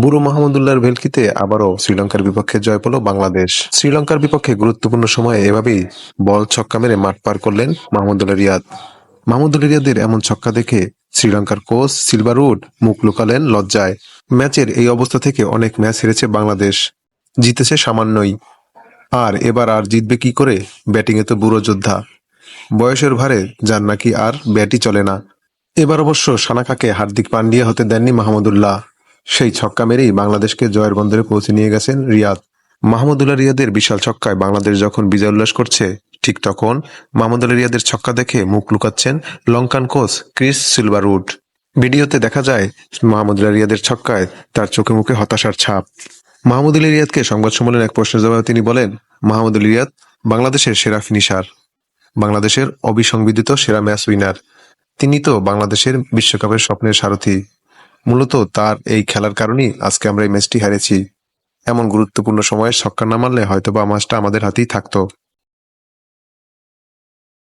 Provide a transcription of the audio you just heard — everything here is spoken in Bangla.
বুড়ো মাহমুদুল্লাহর ভেলকিতে আবারও শ্রীলঙ্কার বিপক্ষে জয় পেল বাংলাদেশ। শ্রীলঙ্কার বিপক্ষে গুরুত্বপূর্ণ সময়ে এভাবেই বল ছক্কা মেরে মাঠ পার করলেন মাহমুদুল্লাহ রিয়াদ। মাহমুদুল্লাহ রিয়াদের এমন ছক্কা দেখে শ্রীলঙ্কার কোচ সিলভার সিলভারউড মুখ লুকালেন লজ্জায়। ম্যাচের এই অবস্থা থেকে অনেক ম্যাচ হেরেছে বাংলাদেশ। জিতেছে সামান্যই। আর এবার আর জিতবে কি করে? ব্যাটিংয়ে তো বুড়ো যোদ্ধা। বয়সের ভারে যার নাকি আর ব্যাটই চলে না। এবার অবশ্য সানাকাকে হার্দিক পান্ডিয়া হতে দেননি মাহমুদুল্লাহ। সেই ছক্কা মেরেই বাংলাদেশকে জয়ের বন্দরে পৌঁছে নিয়ে গেছেন রিয়াদ। মাহমুদুল্লাহ রিয়াদের বিশাল ছক্কায় বাংলাদেশ যখন বিজয় উল্লাস করছে, ঠিক তখন মাহমুদুল্লাহ রিয়াদের ছক্কা দেখে মুখ লুকাচ্ছেন লঙ্কান কোচ ক্রিস সিলভারউড। ভিডিওতে দেখা যায়, মাহমুদুল্লাহ রিয়াদের ছক্কায় তার চোখে মুখে হতাশার ছাপ। মাহমুদুল্লাহ রিয়াদকে সংবাদ সম্মেলনে এক প্রশ্নের জবাবে তিনি বলেন মাহমুদুল রিয়াদ বাংলাদেশের সেরা ফিনিশার, বাংলাদেশের অবিসংবিদিত সেরা ম্যাচ উইনার। তিনি তো বাংলাদেশের বিশ্বকাপের স্বপ্নের সারথি। মূলত তার এই খেলার কারণেই আজকে আমরা এই ম্যাচটি হারেছি। এমন গুরুত্বপূর্ণ সময়ে ছক্কা না মারলে হয়তোবা ম্যাচটা আমাদের হাতেই থাকতো।